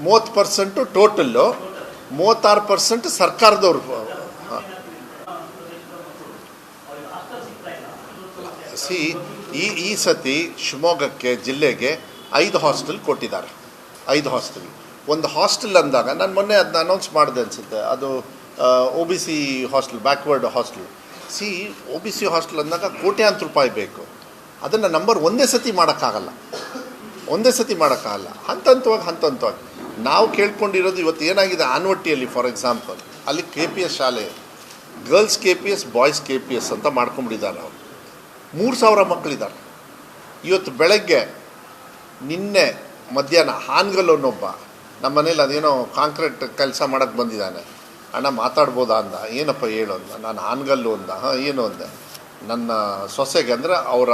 ಮೂವತ್ತು percent total, ಮೂವತ್ತಾರು percent ಸರ್ಕಾರದವ್ರು. ಸಿ, ಈ ಈ ಸತಿ ಶಿವಮೊಗ್ಗಕ್ಕೆ, ಜಿಲ್ಲೆಗೆ ಐದು ಹಾಸ್ಟೆಲ್ ಕೊಟ್ಟಿದ್ದಾರೆ. ಐದು ಹಾಸ್ಟೆಲ್. ಒಂದು ಹಾಸ್ಟೆಲ್ ಅಂದಾಗ, ನಾನು ಮೊನ್ನೆ ಅದನ್ನ ಅನೌನ್ಸ್ ಮಾಡಿದೆ ಅನಿಸುತ್ತೆ. ಅದು O B C hostel backward hostel. C O B C hostel ಅಂದಾಗ ಕೋಟ್ಯಾಂತರ ರೂಪಾಯಿ ಬೇಕು. ಅದನ್ನು ನಂಬರ್ ಒಂದೇ ಸತಿ ಮಾಡೋಕ್ಕಾಗಲ್ಲ. ಒಂದೇ ಸತಿ ಮಾಡೋಕ್ಕಾಗಲ್ಲ. ಹಂತ ಹಂತವಾಗಿ ಹಂತ ಹಂತವಾಗಿ ನಾವು ಕೇಳ್ಕೊಂಡಿರೋದು ಇವತ್ತು ಏನಾಗಿದೆ ಆನ್ವಟ್ಟಿಯಲ್ಲಿ ಫಾರ್ ಎಕ್ಸಾಂಪಲ್ ಅಲ್ಲಿ ಕೆ ಪಿ ಎಸ್ ಶಾಲೆ girls K P S boys K P S ಅಂತ ಮಾಡ್ಕೊಂಡ್ಬಿಟ್ಟಿದ್ದಾರೆ ಅವರು. ಮೂರು ಸಾವಿರ ಮಕ್ಕಳಿದ್ದಾರೆ. ಇವತ್ತು ಬೆಳಗ್ಗೆ ನಿನ್ನೆ ಮಧ್ಯಾಹ್ನ ಹಾನ್ಗಲ್ಲೊನ್ನೊಬ್ಬ ನಮ್ಮ ಮನೇಲಿ ಅದೇನೋ ಕಾಂಕ್ರೀಟ್ ಕೆಲಸ ಮಾಡೋಕ್ಕೆ ಬಂದಿದ್ದಾನೆ. ಅಣ್ಣ ಮಾತಾಡ್ಬೋದಾ ಅಂದ, ಏನಪ್ಪ ಹೇಳು ಅಂದ, ನಾನು ಹಾನ್ಗಲ್ಲು ಅಂದ, ಹಾಂ, ಏನು ಅಂದೆ. ನನ್ನ ಸೊಸೆಗೆ ಅಂದರೆ ಅವರ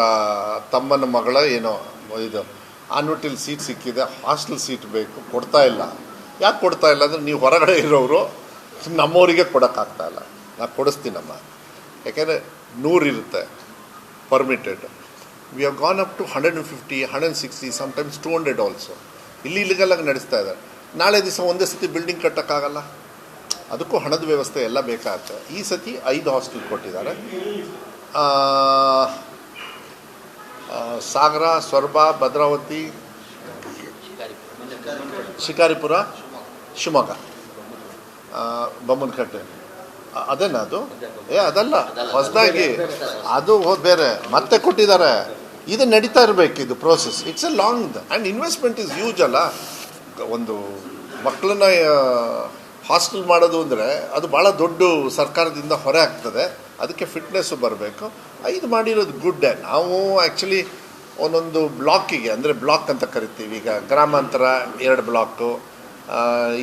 ತಮ್ಮನ ಮಗಳ ಏನೋ ಇದು ಆನ್ವಟಿಲ್ ಸೀಟ್ ಸಿಕ್ಕಿದೆ ಹಾಸ್ಟೆಲ್ ಸೀಟ್ ಬೇಕು, ಕೊಡ್ತಾ ಇಲ್ಲ. ಯಾಕೆ ಕೊಡ್ತಾ ಇಲ್ಲ ಅಂದರೆ ನೀವು ಹೊರಗಡೆ ಇರೋರು ನಮ್ಮವರಿಗೆ ಕೊಡೋಕ್ಕಾಗ್ತಾ ಇಲ್ಲ. ನಾನು ಕೊಡಿಸ್ತೀನಮ್ಮ. ಯಾಕೆಂದರೆ ನೂರಿರುತ್ತೆ permitted we have gone up to hundred and fifty hundred and sixty sometimes two hundred also ಇಲ್ಲಿ ಇಲ್ಲಿಗೆಲ್ಲ ನಡೆಸ್ತಾ ಇದ್ದಾರೆ ನಾಳೆ ದಿವಸ ಒಂದೇ ಸತಿ ಬಿಲ್ಡಿಂಗ್ ಕಟ್ಟೋಕ್ಕಾಗಲ್ಲ. ಅದಕ್ಕೂ ಹಣದ ವ್ಯವಸ್ಥೆ ಎಲ್ಲ ಬೇಕಾಗುತ್ತೆ. ಈ ಸತಿ ಐದು ಹಾಸ್ಟೆಲ್ ಕೊಟ್ಟಿದ್ದಾರೆ. ಸಾಗರ, ಸ್ವರ್ಭ, ಭದ್ರಾವತಿ, ಶಿಕಾರಿಪುರ, ಶಿವಮೊಗ್ಗ. ಬೊಮ್ಮನಕಟ್ಟೆ. ಅದೇನಾ ಅದು? ಏ, ಅದಲ್ಲ. ಹೊಸದಾಗಿ. ಅದು ಬೇರೆ. ಮತ್ತೆ ಕೊಟ್ಟಿದ್ದಾರೆ. ಇದು ನಡೀತಾ ಇರಬೇಕು ಇದು process it's a long and investment is huge ಅಲ್ಲ. ಒಂದು ಮಕ್ಕಳನ್ನ ಹಾಸ್ಟೆಲ್ ಮಾಡೋದು ಅಂದರೆ ಅದು ಭಾಳ ದೊಡ್ಡ ಸರ್ಕಾರದಿಂದ ಹೊರೆ ಆಗ್ತದೆ. ಅದಕ್ಕೆ ಫಿಟ್ನೆಸ್ಸು ಬರಬೇಕು. ಇದು ಮಾಡಿರೋದು ಗುಡ್ ನಾವು ಆ್ಯಕ್ಚುಲಿ ಒಂದೊಂದು ಬ್ಲಾಕಿಗೆ ಅಂದರೆ ಬ್ಲಾಕ್ ಅಂತ ಕರಿತೀವಿ. ಈಗ ಗ್ರಾಮಾಂತರ ಎರಡು ಬ್ಲಾಕು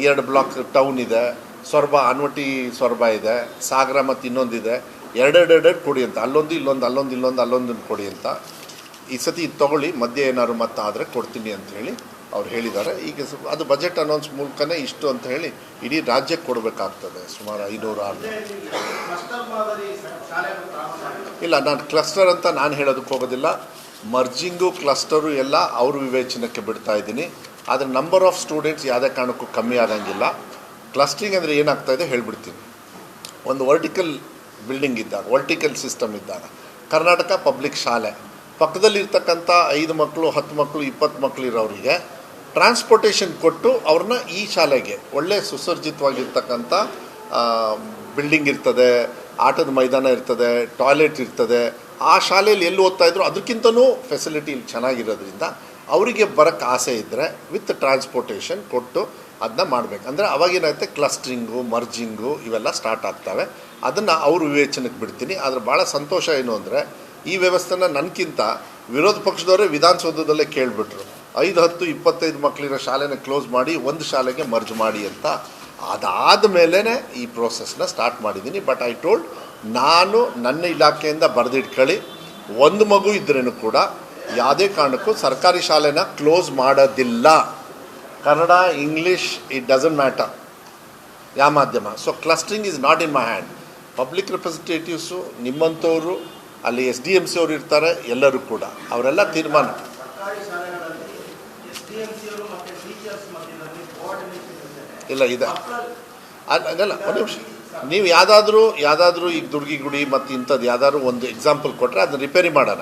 ಎರಡು ಬ್ಲಾಕ್ ಟೌನ್ ಇದೆ. ಸೊರಬ ಅನ್ವಟಿ ಸೊರಬ ಇದೆ. ಸಾಗರ ಮತ್ತು ಇನ್ನೊಂದಿದೆ. ಎರಡೆರಡು ಎರಡೆರಡು ಕೊಡಿ ಅಂತ. ಅಲ್ಲೊಂದು, ಇಲ್ಲೊಂದು ಅಲ್ಲೊಂದು ಇಲ್ಲೊಂದು ಅಲ್ಲೊಂದು ಕೊಡಿ ಅಂತ. ಈ ಸತಿ ಇದು ತೊಗೊಳ್ಳಿ. ಮಧ್ಯೆ ಏನಾದ್ರು ಮತ್ತೆ ಆದರೆ ಕೊಡ್ತೀನಿ ಅಂತ ಹೇಳಿ ಅವ್ರು ಹೇಳಿದ್ದಾರೆ. ಈಗ ಅದು ಬಜೆಟ್ ಅನೌನ್ಸ್ ಮೂಲಕನೇ ಇಷ್ಟು ಅಂತ ಹೇಳಿ ಇಡೀ ರಾಜ್ಯಕ್ಕೆ ಕೊಡಬೇಕಾಗ್ತದೆ ಸುಮಾರು ಐನೂರು ಆರು ಇಲ್ಲ ನಾನು ಕ್ಲಸ್ಟರ್ ಅಂತ ನಾನು ಹೇಳೋದಕ್ಕೆ ಹೋಗೋದಿಲ್ಲ. ಮರ್ಜಿಂಗು ಕ್ಲಸ್ಟರು ಎಲ್ಲ ಅವ್ರ ವಿವೇಚನಕ್ಕೆ ಬಿಡ್ತಾ ಇದ್ದೀನಿ. ಆದರೆ ನಂಬರ್ ಆಫ್ ಸ್ಟೂಡೆಂಟ್ಸ್ ಯಾವುದೇ ಕಾರಣಕ್ಕೂ ಕಮ್ಮಿ ಆಗಂಗಿಲ್ಲ. ಕ್ಲಸ್ಟ್ರಿಂಗ್ ಅಂದರೆ ಏನಾಗ್ತಾ ಇದೆ ಹೇಳಿಬಿಡ್ತೀನಿ. ಒಂದು ವರ್ಟಿಕಲ್ ಬಿಲ್ಡಿಂಗ್ ಇದ್ದಾಗ ವರ್ಟಿಕಲ್ ಸಿಸ್ಟಮ್ ಇದ್ದಾಗ ಕರ್ನಾಟಕ ಪಬ್ಲಿಕ್ ಶಾಲೆ. ಪಕ್ಕದಲ್ಲಿರ್ತಕ್ಕಂಥ ಐದು ಮಕ್ಕಳು ಹತ್ತು ಮಕ್ಕಳು ಇಪ್ಪತ್ತು ಮಕ್ಕಳು ಇರೋರಿಗೆ ಟ್ರಾನ್ಸ್ಪೋರ್ಟೇಷನ್ ಕೊಟ್ಟು ಅವ್ರನ್ನ ಈ ಶಾಲೆಗೆ, ಒಳ್ಳೆ ಸುಸರ್ಜಿತವಾಗಿರ್ತಕ್ಕಂಥ ಬಿಲ್ಡಿಂಗ್ ಇರ್ತದೆ, ಆಟದ ಮೈದಾನ ಇರ್ತದೆ ಟಾಯ್ಲೆಟ್ ಇರ್ತದೆ. ಆ ಶಾಲೆಯಲ್ಲಿ ಎಲ್ಲಿ ಓದ್ತಾ ಇದ್ರು ಅದಕ್ಕಿಂತನೂ ಫೆಸಿಲಿಟಿ ಇಲ್ಲಿ ಚೆನ್ನಾಗಿರೋದ್ರಿಂದ ಅವರಿಗೆ ಬರೋಕ್ಕೆ ಆಸೆ ಇದ್ದರೆ ವಿತ್ ಟ್ರಾನ್ಸ್ಪೋರ್ಟೇಷನ್ ಕೊಟ್ಟು ಅದನ್ನ ಮಾಡಬೇಕು. ಅಂದರೆ ಅವಾಗೇನಾಗುತ್ತೆ ಕ್ಲಸ್ಟ್ರಿಂಗು ಮರ್ಜಿಂಗು ಇವೆಲ್ಲ ಸ್ಟಾರ್ಟ್ ಆಗ್ತವೆ. ಅದನ್ನು ಅವ್ರ ವಿವೇಚನೆಗೆ ಬಿಡ್ತೀನಿ. ಆದರೆ ಭಾಳ ಸಂತೋಷ ಏನು ಅಂದರೆ, ಈ ವ್ಯವಸ್ಥೆನ ನನಗಿಂತ ವಿರೋಧ ಪಕ್ಷದವರೇ ವಿಧಾನಸೌಧದಲ್ಲೇ ಕೇಳಿಬಿಟ್ರು. ಐದು ಹತ್ತು ಇಪ್ಪತ್ತೈದು ಮಕ್ಕಳಿರೋ ಶಾಲೆನ ಕ್ಲೋಸ್ ಮಾಡಿ ಒಂದು ಶಾಲೆಗೆ ಮರ್ಜ್ ಮಾಡಿ ಅಂತ ಅದಾದ ಮೇಲೇ ಈ ಪ್ರೋಸೆಸ್ನ ಸ್ಟಾರ್ಟ್ ಮಾಡಿದ್ದೀನಿ ಬಟ್ ಐ ಟೋಲ್ಡ್ ನಾನು ನನ್ನ ಇಲಾಖೆಯಿಂದ ಬರೆದಿಟ್ಕೊಳ್ಳಿ ಒಂದು ಮಗು ಇದ್ರೂ ಕೂಡ ಯಾವುದೇ ಕಾರಣಕ್ಕೂ ಸರ್ಕಾರಿ ಶಾಲೆನ ಕ್ಲೋಸ್ ಮಾಡೋದಿಲ್ಲ. Kannada English it doesn't matter ಯಾವ ಮಾಧ್ಯಮ. So clustering is not in my hand public representatives ನಿಮ್ಮಂಥವರು ಅಲ್ಲಿ ಎಸ್ ಡಿ ಎಂ ಸಿ ಅವರು ಇರ್ತಾರೆ, ಎಲ್ಲರೂ ಕೂಡ. ಅವರೆಲ್ಲ ತೀರ್ಮಾನ ಸರ್ಕಾರಿ ಶಾಲೆಗಳಲ್ಲಿ ಎಸ್ ಡಿ ಎಂ ಸಿ ಅವರು ಮತ್ತು ಟೀಚರ್ಸ್ ಮಧ್ಯದಲ್ಲಿ ಕೋಆರ್ಡಿನೇಷನ್ ಇರ್ತದೆ ಇಲ್ಲ, ಇದೆ. ಅದಲ್ಲ ಒಂದು ನಿಮಿಷ. ನೀವು ಯಾವುದಾದ್ರೂ ಯಾವುದಾದ್ರೂ ಈಗ ದುರ್ಗಿಗುಡಿ ಮತ್ತು ಇಂಥದ್ದು ಯಾವ್ದಾದ್ರು ಒಂದು ಎಕ್ಸಾಂಪಲ್ ಕೊಟ್ಟರೆ ಅದನ್ನ ರಿಪೇರಿ ಮಾಡೋಣ.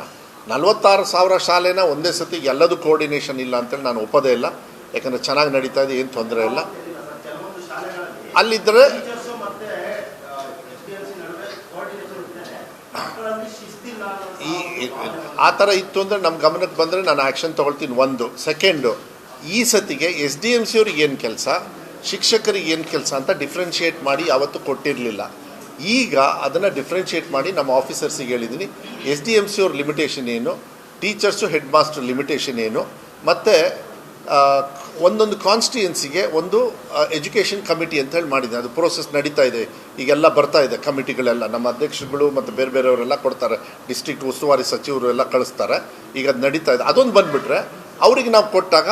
ನಲ್ವತ್ತಾರು ಸಾವಿರ ಶಾಲೆನ ಒಂದೇ ಸತಿ ಎಲ್ಲದೂ ಕೋಆರ್ಡಿನೇಷನ್ ಇಲ್ಲ ಅಂತೇಳಿ ನಾನು ಒಪ್ಪೋದೇ ಇಲ್ಲ. ಯಾಕಂದರೆ ಚೆನ್ನಾಗಿ ನಡೀತಾ ಇದೆ, ಏನು ತೊಂದರೆ ಇಲ್ಲ. ಅಲ್ಲಿದ್ದರೆ ಈ- ಆ ಥರ ಇತ್ತು ಅಂದರೆ ನಮ್ಮ ಗಮನಕ್ಕೆ ಬಂದರೆ ನಾನು ಆ್ಯಕ್ಷನ್ ತೊಗೊಳ್ತೀನಿ, ಒಂದು. ಸೆಕೆಂಡು ಈ ಸತಿಗೆ ಎಸ್ ಡಿ ಎಂ ಸಿ ಅವ್ರಿಗೆ ಏನು ಕೆಲಸ? ಶಿಕ್ಷಕರಿಗೆ ಏನು ಕೆಲಸ ಅಂತ ಡಿಫ್ರೆನ್ಷಿಯೇಟ್ ಮಾಡಿ ಯಾವತ್ತು ಕೊಟ್ಟಿರಲಿಲ್ಲ. ಈಗ ಅದನ್ನು ಡಿಫ್ರೆನ್ಷಿಯೇಟ್ ಮಾಡಿ ನಮ್ಮ ಆಫೀಸರ್ಸಿಗೆ ಹೇಳಿದ್ದೀನಿ ಎಸ್ ಡಿ ಎಂ ಸಿ ಅವ್ರ ಲಿಮಿಟೇಷನ್ ಏನು ಟೀಚರ್ಸು ಹೆಡ್ ಮಾಸ್ಟರ್ ಲಿಮಿಟೇಷನ್ ಏನು, ಮತ್ತು ಒಂದೊಂದು ಕಾನ್ಸ್ಟಿಟ್ಯೂನ್ಸಿಗೆ ಒಂದು ಎಜುಕೇಷನ್ ಕಮಿಟಿ ಅಂತ ಹೇಳಿ ಮಾಡಿದೆ ಅದು ಪ್ರೋಸೆಸ್ ನಡೀತಾ ಇದೆ. ಈಗೆಲ್ಲ ಬರ್ತಾ ಇದೆ ಕಮಿಟಿಗಳೆಲ್ಲ ನಮ್ಮ ಅಧ್ಯಕ್ಷರುಗಳು ಮತ್ತು ಬೇರೆ ಬೇರೆಯವರೆಲ್ಲ ಕೊಡ್ತಾರೆ. ಡಿಸ್ಟ್ರಿಕ್ಟ್ ಉಸ್ತುವಾರಿ ಸಚಿವರು ಎಲ್ಲ ಕಳಿಸ್ತಾರೆ. ಈಗ ಅದು ನಡೀತಾ ಇದೆ. ಅದೊಂದು ಬಂದುಬಿಟ್ರೆ, ಅವ್ರಿಗೆ ನಾವು ಕೊಟ್ಟಾಗ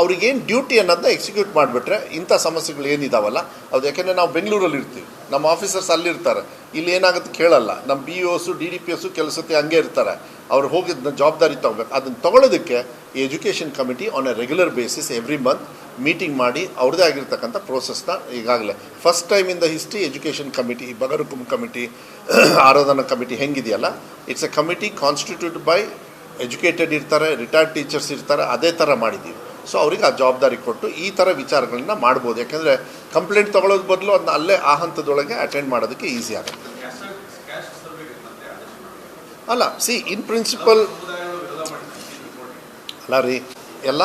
ಅವ್ರಿಗೇನು ಡ್ಯೂಟಿ ಅನ್ನೋದನ್ನ ಎಕ್ಸಿಕ್ಯೂಟ್ ಮಾಡಿಬಿಟ್ರೆ ಇಂಥ ಸಮಸ್ಯೆಗಳು ಏನಿದಾವಲ್ಲ? ಅದು ಯಾಕೆಂದರೆ ನಾವು ಬೆಂಗಳೂರಲ್ಲಿ ಇರ್ತೀವಿ. ನಮ್ಮ ಆಫೀಸರ್ಸ್ ಅಲ್ಲಿರ್ತಾರೆ. ಇಲ್ಲಿ ಏನಾಗುತ್ತೆ ಕೇಳಲ್ಲ. ನಮ್ಮ B Os D D P S ಕೆಲಸಕ್ಕೆ ಹಂಗೆ ಇರ್ತಾರೆ. ಅವ್ರು ಹೋಗಿದ್ದ ಜವಾಬ್ದಾರಿ ತಗೋಬೇಕು. ಅದನ್ನು ತೊಗೊಳೋದಕ್ಕೆ education committee on a regular basis every month meeting ಮಾಡಿ ಅವ್ರದ್ದೇ ಆಗಿರ್ತಕ್ಕಂಥ ಪ್ರೋಸೆಸ್ನ ಈಗಾಗಲೇ. First time in the history education committee ಬಗರುಕುಂ committee Aradhana committee ಹೆಂಗಿದೆಯಲ್ಲ? It's a committee constitute by educated ಇರ್ತಾರೆ ರಿಟೈರ್ಡ್ ಟೀಚರ್ಸ್ ಇರ್ತಾರೆ, ಅದೇ ಥರ ಮಾಡಿದ್ದೀವಿ. ಸೊ ಅವ್ರಿಗೆ ಆ ಜವಾಬ್ದಾರಿ ಕೊಟ್ಟು ಈ ಥರ ವಿಚಾರಗಳನ್ನ ಮಾಡ್ಬೋದು. ಯಾಕೆಂದರೆ ಕಂಪ್ಲೇಂಟ್ ತೊಗೊಳೋದು ಬದಲು ಅದನ್ನ ಅಲ್ಲೇ ಆ ಹಂತದೊಳಗೆ ಅಟೆಂಡ್ ಮಾಡೋದಕ್ಕೆ ಈಸಿ ಆಗುತ್ತೆ. ಅಲ್ಲ ಸಿ ಇನ್ ಪ್ರಿನ್ಸಿಪಲ್ ಅಲ್ಲ ರೀ, ಎಲ್ಲ?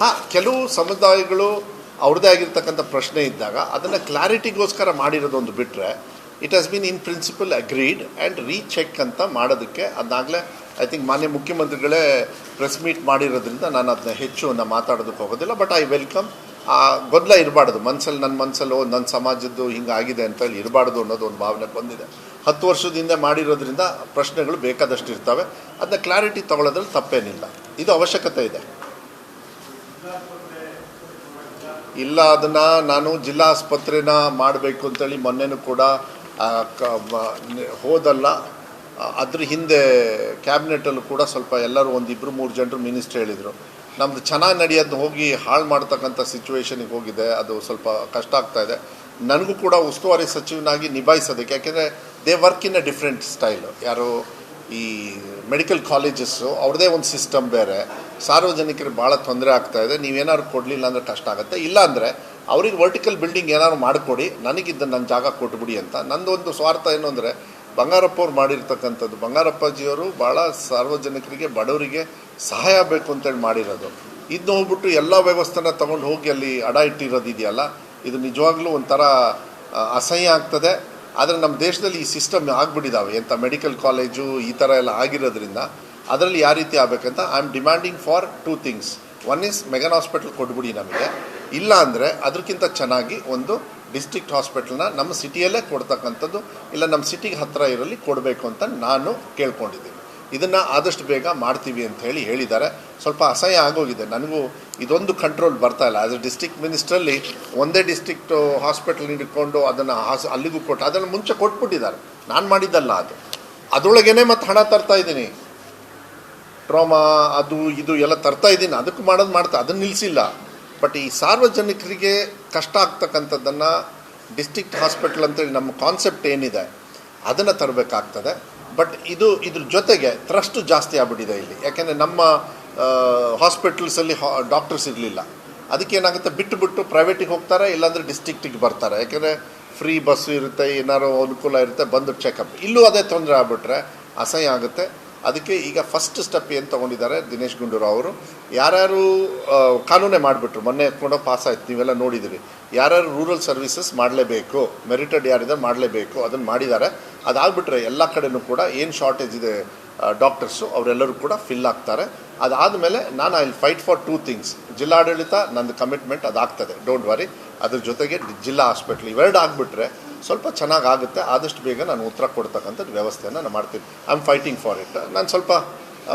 ಹಾಂ, ಕೆಲವು ಸಮುದಾಯಗಳು ಅವ್ರದ್ದೇ ಆಗಿರ್ತಕ್ಕಂಥ ಪ್ರಶ್ನೆ ಇದ್ದಾಗ ಅದನ್ನು ಕ್ಲಾರಿಟಿಗೋಸ್ಕರ ಮಾಡಿರೋದೊಂದು ಬಿಟ್ಟರೆ it has been in principle agreed and recheck ಅಂತ ಮಾಡೋದಕ್ಕೆ, ಅದಾಗಲೇ ಐ ಥಿಂಕ್ ಮಾನ್ಯ ಮುಖ್ಯಮಂತ್ರಿಗಳೇ ಪ್ರೆಸ್ ಮೀಟ್ ಮಾಡಿರೋದ್ರಿಂದ ನಾನು ಅದನ್ನ ಹೆಚ್ಚು ನಾನು ಮಾತಾಡೋದಕ್ಕೆ ಹೋಗೋದಿಲ್ಲ ಬಟ್ ಐ ವೆಲ್ಕಮ್ ಆ, ಗೊಂದಲ ಇರಬಾರ್ದು. ಮನಸ್ಸಲ್ಲಿ ನನ್ನ ಮನಸ್ಸಲ್ಲೋ ನನ್ನ ಸಮಾಜದ್ದು ಹಿಂಗಾಗಿದೆ ಅಂತೇಳಿ ಇರಬಾರ್ದು ಅನ್ನೋದು ಒಂದು ಭಾವನೆ ಬಂದಿದೆ. ಹತ್ತು ವರ್ಷದಿಂದ ಮಾಡಿರೋದ್ರಿಂದ ಪ್ರಶ್ನೆಗಳು ಬೇಕಾದಷ್ಟು ಇರ್ತವೆ. ಅದನ್ನ ಕ್ಲಾರಿಟಿ ತಗೊಳ್ಳೋದ್ರಲ್ಲಿ ತಪ್ಪೇನಿಲ್ಲ. ಇದು ಅವಶ್ಯಕತೆ ಇದೆ. ಇಲ್ಲ, ಅದನ್ನು ನಾನು ಜಿಲ್ಲಾ ಆಸ್ಪತ್ರೆನ ಮಾಡಬೇಕು ಅಂತೇಳಿ ಮೊನ್ನೆನೂ ಕೂಡ ಹೋದಲ್ಲ. ಅದ್ರ ಹಿಂದೆ ಕ್ಯಾಬಿನೆಟಲ್ಲೂ ಕೂಡ ಸ್ವಲ್ಪ ಎಲ್ಲರೂ ಒಂದು ಇಬ್ಬರು ಮೂರು ಜನರು ಮಿನಿಸ್ಟ್ರ್ ಹೇಳಿದರು. ನಮ್ದು ಚೆನ್ನಾಗಿ ನಡೆಯೋದು ಹೋಗಿ ಹಾಳು ಮಾಡ್ತಕ್ಕಂಥ ಸಿಚುವೇಷನಿಗೆ ಹೋಗಿದೆ. ಅದು ಸ್ವಲ್ಪ ಕಷ್ಟ ಆಗ್ತಾ ಇದೆ. ನನಗೂ ಕೂಡ ಉಸ್ತುವಾರಿ ಸಚಿವನಾಗಿ ನಿಭಾಯಿಸೋದಕ್ಕೆ, ಯಾಕೆಂದರೆ they work in a different style ಯಾರು ಈ ಮೆಡಿಕಲ್ ಕಾಲೇಜಸ್ಸು ಅವ್ರದ್ದೇ ಒಂದು ಸಿಸ್ಟಮ್ ಬೇರೆ. ಸಾರ್ವಜನಿಕರಿಗೆ ಭಾಳ ತೊಂದರೆ ಆಗ್ತಾ ಇದೆ. ನೀವೇನಾದ್ರು ಕೊಡಲಿಲ್ಲ ಅಂದರೆ ಕಷ್ಟ ಆಗುತ್ತೆ. ಇಲ್ಲ ಅಂದರೆ ಅವ್ರಿಗೆ ವರ್ಟಿಕಲ್ ಬಿಲ್ಡಿಂಗ್ ಏನಾದ್ರು ಮಾಡಿಕೊಡಿ, ನನಗಿದ್ದ ನನ್ನ ಜಾಗ ಕೊಟ್ಬಿಡಿ ಅಂತ. ನಂದೊಂದು ಸ್ವಾರ್ಥ ಏನು ಅಂದರೆ, ಬಂಗಾರಪ್ಪ ಅವ್ರು ಮಾಡಿರ್ತಕ್ಕಂಥದ್ದು, ಬಂಗಾರಪ್ಪಾಜಿಯವರು ಭಾಳ ಸಾರ್ವಜನಿಕರಿಗೆ, ಬಡವರಿಗೆ ಸಹಾಯ ಬೇಕು ಅಂತೇಳಿ ಮಾಡಿರೋದು. ಇದನ್ನ ಹೋಗ್ಬಿಟ್ಟು ಎಲ್ಲ ವ್ಯವಸ್ಥೆನ ತೊಗೊಂಡು ಹೋಗಿ ಅಲ್ಲಿ ಅಡ ಇಟ್ಟಿರೋದು ಇದೆಯಲ್ಲ, ಇದು ನಿಜವಾಗ್ಲೂ ಒಂಥರ ಅಸಹ್ಯ ಆಗ್ತದೆ. ಆದರೆ ನಮ್ಮ ದೇಶದಲ್ಲಿ ಈ ಸಿಸ್ಟಮ್ ಆಗಿಬಿಟ್ಟಿದ್ದಾವೆ ಎಂಥ ಮೆಡಿಕಲ್ ಕಾಲೇಜು ಈ ಥರ ಎಲ್ಲ ಆಗಿರೋದ್ರಿಂದ, ಅದರಲ್ಲಿ ಯಾವ ರೀತಿ ಆಗಬೇಕಂತ I am demanding for two things one is McGann hospital ಕೊಟ್ಬಿಡಿ ನಮಗೆ. ಇಲ್ಲ ಅಂದರೆ ಅದಕ್ಕಿಂತ ಚೆನ್ನಾಗಿ ಒಂದು ಡಿಸ್ಟ್ರಿಕ್ಟ್ ಹಾಸ್ಪಿಟಲ್ನ ನಮ್ಮ ಸಿಟಿಯಲ್ಲೇ ಕೊಡ್ತಕ್ಕಂಥದ್ದು, ಇಲ್ಲ ನಮ್ಮ ಸಿಟಿಗೆ ಹತ್ತಿರ ಇರಲಿ ಕೊಡಬೇಕು ಅಂತ ನಾನು ಕೇಳ್ಕೊಂಡಿದ್ದೀನಿ. ಇದನ್ನು ಆದಷ್ಟು ಬೇಗ ಮಾಡ್ತೀವಿ ಅಂತ ಹೇಳಿ ಹೇಳಿದ್ದಾರೆ. ಸ್ವಲ್ಪ ಅಸಹ್ಯ ಆಗೋಗಿದೆ. ನನಗೂ ಇದೊಂದು ಕಂಟ್ರೋಲ್ ಬರ್ತಾ ಇಲ್ಲ. ಆಸ್ ಅ ಡಿಸ್ಟ್ರಿಕ್ಟ್ ಮಿನಿಸ್ಟ್ರಲ್ಲಿ ಒಂದೇ ಡಿಸ್ಟ್ರಿಕ್ಟ್ ಹಾಸ್ಪಿಟಲ್ ಹಿಡ್ಕೊಂಡು ಅದನ್ನು ಹಾಸ್ ಅಲ್ಲಿಗೂ ಕೊಟ್ಟು, ಅದನ್ನು ಮುಂಚೆ ಕೊಟ್ಬಿಟ್ಟಿದ್ದಾರೆ. ನಾನು ಮಾಡಿದ್ದಲ್ಲ ಅದು. ಅದರೊಳಗೇನೆ ಮತ್ತೆ ಹಣ ತರ್ತಾ ಇದ್ದೀನಿ. ಟ್ರಾಮಾ, ಅದು ಇದು ಎಲ್ಲ ತರ್ತಾ ಇದ್ದೀನಿ. ಅದಕ್ಕೆ ಮಾಡೋದು ಮಾಡ್ತಾ ಅದನ್ನು ನಿಲ್ಲಿಸಿಲ್ಲ ಬಟ್ ಈ ಸಾರ್ವಜನಿಕರಿಗೆ ಕಷ್ಟ ಆಗ್ತಕ್ಕಂಥದ್ದನ್ನು ಡಿಸ್ಟಿಕ್ಟ್ ಹಾಸ್ಪಿಟಲ್ ಅಂತೇಳಿ ನಮ್ಮ ಕಾನ್ಸೆಪ್ಟ್ ಏನಿದೆ, ಅದನ್ನು ತರಬೇಕಾಗ್ತದೆ. ಬಟ್ ಇದು ಇದ್ರ ಜೊತೆಗೆ ಟ್ರಸ್ಟ್ ಜಾಸ್ತಿ ಆಗ್ಬಿಟ್ಟಿದೆ ಇಲ್ಲಿ. ಯಾಕೆಂದರೆ ನಮ್ಮ ಹಾಸ್ಪಿಟಲ್ಸಲ್ಲಿ ಹಾ ಡಾಕ್ಟರ್ಸ್ ಇರಲಿಲ್ಲ. ಅದಕ್ಕೇನಾಗುತ್ತೆ ಬಿಟ್ಟು ಬಿಟ್ಟು ಪ್ರೈವೇಟಿಗೆ ಹೋಗ್ತಾರೆ, ಇಲ್ಲಾಂದರೆ ಡಿಸ್ಟಿಕ್ಟಿಗೆ ಬರ್ತಾರೆ. ಯಾಕೆಂದರೆ ಫ್ರೀ ಬಸ್ಸು ಇರುತ್ತೆ, ಏನಾರು ಅನುಕೂಲ ಇರುತ್ತೆ, ಬಂದು ಚೆಕಪ್ ಇಲ್ಲೂ ಅದೇ ತೊಂದರೆ ಆಗ್ಬಿಟ್ರೆ ಅಸಹ್ಯ ಆಗುತ್ತೆ. ಅದಕ್ಕೆ ಈಗ ಫಸ್ಟ್ ಸ್ಟೆಪ್ ಏನು ತೊಗೊಂಡಿದ್ದಾರೆ ದಿನೇಶ್ ಗುಂಡೂರಾವ್ ಅವರು. ಯಾರ್ಯಾರು ಕಾನೂನೇ ಮಾಡಿಬಿಟ್ರು, ಮೊನ್ನೆ ಎತ್ಕೊಂಡೋಗಿ ಪಾಸ್ ಆಯ್ತು, ನೀವೆಲ್ಲ ನೋಡಿದಿರಿ. ಯಾರ್ಯಾರು ರೂರಲ್ ಸರ್ವಿಸಸ್ ಮಾಡಲೇಬೇಕು ಮೆರಿಟೆಡ್ ಯಾರಿದೆ ಮಾಡಲೇಬೇಕು ಅದನ್ನು ಮಾಡಿದ್ದಾರೆ. ಅದಾಗ್ಬಿಟ್ರೆ ಎಲ್ಲ ಕಡೆಯೂ ಕೂಡ ಏನು ಶಾರ್ಟೇಜ್ ಇದೆ ಡಾಕ್ಟರ್ಸು ಅವರೆಲ್ಲರೂ ಕೂಡ ಫಿಲ್ ಆಗ್ತಾರೆ. ಅದಾದಮೇಲೆ ನಾನು I fight for two things ಜಿಲ್ಲಾಡಳಿತ, ನಂದು ಕಮಿಟ್ಮೆಂಟ್ ಅದಾಗ್ತದೆ ಡೋಂಟ್ ವರಿ ಅದ್ರ ಜೊತೆಗೆ ಜಿಲ್ಲಾ ಹಾಸ್ಪಿಟ್ಲ್ ಇವೆರಡು ಆಗಿಬಿಟ್ರೆ ಸ್ವಲ್ಪ ಚೆನ್ನಾಗಾಗುತ್ತೆ, ಆದಷ್ಟು ಬೇಗ ನಾನು ಉತ್ತರ ಕೊಡ್ತಕ್ಕಂಥದ್ದು ವ್ಯವಸ್ಥೆಯನ್ನು ನಾನು ಮಾಡ್ತೀನಿ. I am fighting for it ನಾನು ಸ್ವಲ್ಪ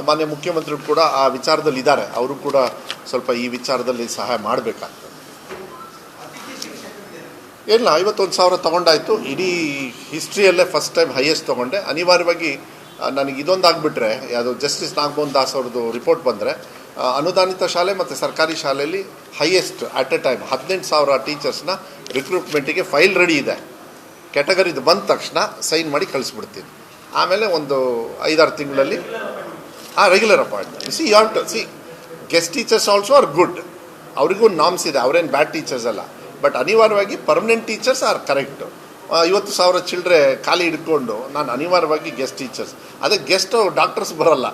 ಮಾನ್ಯ ಮುಖ್ಯಮಂತ್ರಿಗಳು ಕೂಡ ಆ ವಿಚಾರದಲ್ಲಿ ಇದ್ದಾರೆ ಅವರು ಕೂಡ ಸ್ವಲ್ಪ ಈ ವಿಚಾರದಲ್ಲಿ ಸಹಾಯ ಮಾಡಬೇಕಾಗ್ತದೆ. ಇಲ್ಲ, ಐವತ್ತೊಂದು ಸಾವಿರ ತೊಗೊಂಡಾಯಿತು. ಇಡೀ ಹಿಸ್ಟ್ರಿಯಲ್ಲೇ ಫಸ್ಟ್ ಟೈಮ್ ಹೈಯೆಸ್ಟ್ ತೊಗೊಂಡೆ. ಅನಿವಾರ್ಯವಾಗಿ ನನಗೆ ಇದೊಂದು ಆಗಿಬಿಟ್ರೆ, ಯಾವುದು ಜಸ್ಟಿಸ್ ನಾಗಮೋಹನ್ ದಾಸ್ ಅವ್ರದ್ದು ರಿಪೋರ್ಟ್ ಬಂದರೆ ಅನುದಾನಿತ ಶಾಲೆ ಮತ್ತು ಸರ್ಕಾರಿ ಶಾಲೆಯಲ್ಲಿ ಹೈಯೆಸ್ಟ್ ಅಟ್ ಎ ಟೈಮ್ ಹದಿನೆಂಟು ಸಾವಿರ ಟೀಚರ್ಸ್ನ ರಿಕ್ರೂಟ್ಮೆಂಟಿಗೆ ಫೈಲ್ ರೆಡಿ ಇದೆ. ಕ್ಯಾಟಗರಿದು ಬಂದ ತಕ್ಷಣ ಸೈನ್ ಮಾಡಿ ಕಳಿಸ್ಬಿಡ್ತೀನಿ. ಆಮೇಲೆ ಒಂದು ಐದಾರು ತಿಂಗಳಲ್ಲಿ, ಆ ರೆಗ್ಯುಲರ್ ಅಪಾಯಿಂಟ್ಮೆಂಟ್ ಸಿ ಯಾರ್ ಟು C guest teachers also are good ಅವರಿಗೂ ನಾಮ್ಸ್ ಇದೆ, ಅವ್ರೇನು ಬ್ಯಾಡ್ ಟೀಚರ್ಸ್ ಅಲ್ಲ. ಬಟ್ ಅನಿವಾರ್ಯವಾಗಿ ಪರ್ಮನೆಂಟ್ ಟೀಚರ್ಸ್ ಆರ್ ಕರೆಕ್ಟು ಐವತ್ತು ಸಾವಿರ ಚಿಲ್ಡ್ರೆ ಖಾಲಿ ಹಿಡ್ಕೊಂಡು ನಾನು ಅನಿವಾರ್ಯವಾಗಿ ಗೆಸ್ಟ್ ಟೀಚರ್ಸ್ ಅದೇ ಗೆಸ್ಟ್ ಡಾಕ್ಟರ್ಸ್ ಬರೋಲ್ಲ.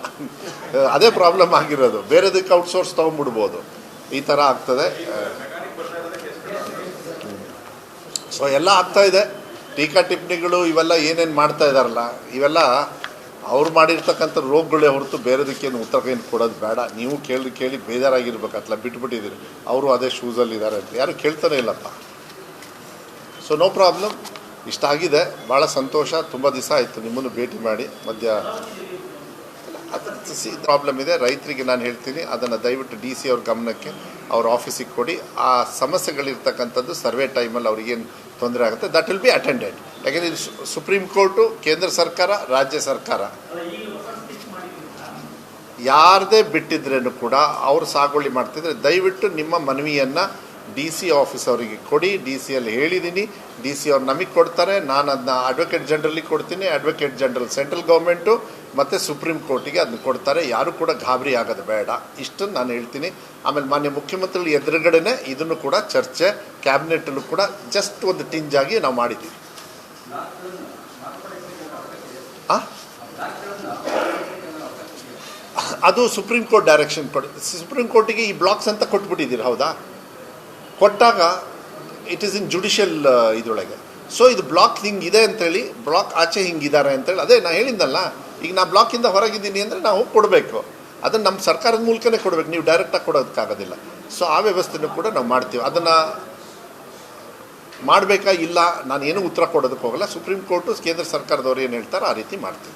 ಅದೇ ಪ್ರಾಬ್ಲಮ್ ಆಗಿರೋದು. ಬೇರೆದಕ್ಕೆ ಔಟ್ಸೋರ್ಸ್ ತೊಗೊಂಡ್ಬಿಡ್ಬೋದು. ಈ ಥರ ಆಗ್ತದೆ. ಸೊ ಎಲ್ಲ ಆಗ್ತಾಯಿದೆ ಟೀಕಾ ಟಿಪ್ಪಣಿಗಳು ಇವೆಲ್ಲ ಏನೇನು ಮಾಡ್ತಾ ಇದ್ದಾರಲ್ಲ ಇವೆಲ್ಲ ಅವ್ರು ಮಾಡಿರ್ತಕ್ಕಂಥ ರೋಗಗಳೇ ಹೊರತು ಬೇರೆದಕ್ಕೇನು ಉತ್ತರ ಏನು ಕೊಡೋದು ಬೇಡ. ನೀವು ಕೇಳಿ ಕೇಳಿ ಬೇಜಾರಾಗಿರ್ಬೇಕಲ್ಲ ಬಿಟ್ಬಿಟ್ಟಿದ್ದೀರಿ. ಅವರು ಅದೇ ಶೂಸಲ್ಲಿದ್ದಾರೆ ಅಂತ. ಯಾರು ಕೇಳ್ತಾನೆ ಇಲ್ಲಪ್ಪ. ಸೊ ನೋ ಪ್ರಾಬ್ಲಮ್ ಇಷ್ಟ ಆಗಿದೆ ಭಾಳ ಸಂತೋಷ. ತುಂಬ ದಿವಸ ಆಯಿತು ನಿಮ್ಮನ್ನು ಭೇಟಿ ಮಾಡಿ. ಮಧ್ಯ ಸಿ ಪ್ರಾಬ್ಲಮ್ ಇದೆ. ರೈತರಿಗೆ ನಾನು ಹೇಳ್ತೀನಿ, ಅದನ್ನು ದಯವಿಟ್ಟು ಡಿ ಸಿ ಅವ್ರ ಗಮನಕ್ಕೆ ಅವ್ರ ಆಫೀಸಿಗೆ ಕೊಡಿ. ಆ ಸಮಸ್ಯೆಗಳಿರ್ತಕ್ಕಂಥದ್ದು ಸರ್ವೆ ಟೈಮಲ್ಲಿ ಅವ್ರಿಗೇನು ತೊಂದರೆ ಆಗುತ್ತೆ. ದಟ್ ವಿಲ್ ಬಿ ಅಟೆಂಡೆಡ್ ಯಾಕೆಂದರೆ ಇದು ಸುಪ್ರೀಂ ಕೋರ್ಟು ಕೇಂದ್ರ ಸರ್ಕಾರ, ರಾಜ್ಯ ಸರ್ಕಾರ. ಯಾರದೇ ಬಿಟ್ಟಿದ್ರೇನು ಕೂಡ ಅವರು ಸಾಗುವಳಿ ಮಾಡ್ತಿದ್ರೆ ದಯವಿಟ್ಟು ನಿಮ್ಮ ಮನವಿಯನ್ನು ಡಿ ಸಿ ಆಫೀಸ್ ಅವರಿಗೆ ಕೊಡಿ, ಡಿ ಸಿ ಅಲ್ಲಿ ಹೇಳಿದ್ದೀನಿ, ಡಿ ಸಿ ಅವ್ರು ನಮಗೆ ಕೊಡ್ತಾರೆ, ನಾನು ಅದನ್ನ ಅಡ್ವೊಕೇಟ್ ಜನರಲಿಗೆ ಕೊಡ್ತೀನಿ ಅಡ್ವೊಕೇಟ್ ಜನರಲ್ ಸೆಂಟ್ರಲ್ ಗೌರ್ಮೆಂಟು ಮತ್ತು ಸುಪ್ರೀಂ ಕೋರ್ಟಿಗೆ ಅದನ್ನ ಕೊಡ್ತಾರೆ. ಯಾರು ಕೂಡ ಗಾಬರಿ ಆಗೋದು ಬೇಡ. ಇಷ್ಟು ನಾನು ಹೇಳ್ತೀನಿ. ಆಮೇಲೆ ಮಾನ್ಯ ಮುಖ್ಯಮಂತ್ರಿಗಳು ಎದುರುಗಡೆನೆ ಇದನ್ನು ಕೂಡ ಚರ್ಚೆ, ಕ್ಯಾಬಿನೆಟಲ್ಲೂ ಕೂಡ ಜಸ್ಟ್ ಒಂದು ಟಿಂಜಾಗಿ ನಾವು ಮಾಡಿದ್ದೀವಿ ಆ? ಅದು ಸುಪ್ರೀಂ ಕೋರ್ಟ್ ಡೈರೆಕ್ಷನ್ ಕೊಡಿ, ಸುಪ್ರೀಂ ಕೋರ್ಟಿಗೆ ಈ ಬ್ಲಾಕ್ಸ್ ಅಂತ ಕೊಟ್ಬಿಟ್ಟಿದ್ದೀರಿ, ಹೌದಾ? ಕೊಟ್ಟಾಗ ಇಟ್ ಈಸ್ ಇನ್ ಜುಡಿಷಿಯಲ್ ಇದರೊಳಗೆ. ಸೊ ಇದು ಬ್ಲಾಕ್ ಹಿಂಗಿದೆ ಅಂತೇಳಿ ಬ್ಲಾಕ್ ಆಚೆ ಹಿಂಗಿದ್ದಾರೆ ಅಂತೇಳಿ, ಅದೇ ನಾನು ಹೇಳಿದ್ದಲ್ಲ ಈಗ ನಾ ಬ್ಲಾಕಿಂದ ಹೊರಗಿದ್ದೀನಿ ಅಂದರೆ ನಾವು ಕೊಡಬೇಕು. ಅದನ್ನು ನಮ್ಮ ಸರ್ಕಾರದ ಮೂಲಕನೇ ಕೊಡಬೇಕು, ನೀವು ಡೈರೆಕ್ಟಾಗಿ ಕೊಡೋದಕ್ಕಾಗೋದಿಲ್ಲ. ಸೊ ಆ ವ್ಯವಸ್ಥೆನೂ ಕೂಡ ನಾವು ಮಾಡ್ತೀವಿ. ಅದನ್ನು ಮಾಡಬೇಕಾ ಇಲ್ಲ ನಾನು ಏನೂ ಉತ್ತರ ಕೊಡೋದಕ್ಕೆ ಹೋಗಲ್ಲ. ಸುಪ್ರೀಂ ಕೋರ್ಟು ಕೇಂದ್ರ ಸರ್ಕಾರದವ್ರು ಏನು ಹೇಳ್ತಾರೋ ಆ ರೀತಿ ಮಾಡ್ತೀವಿ.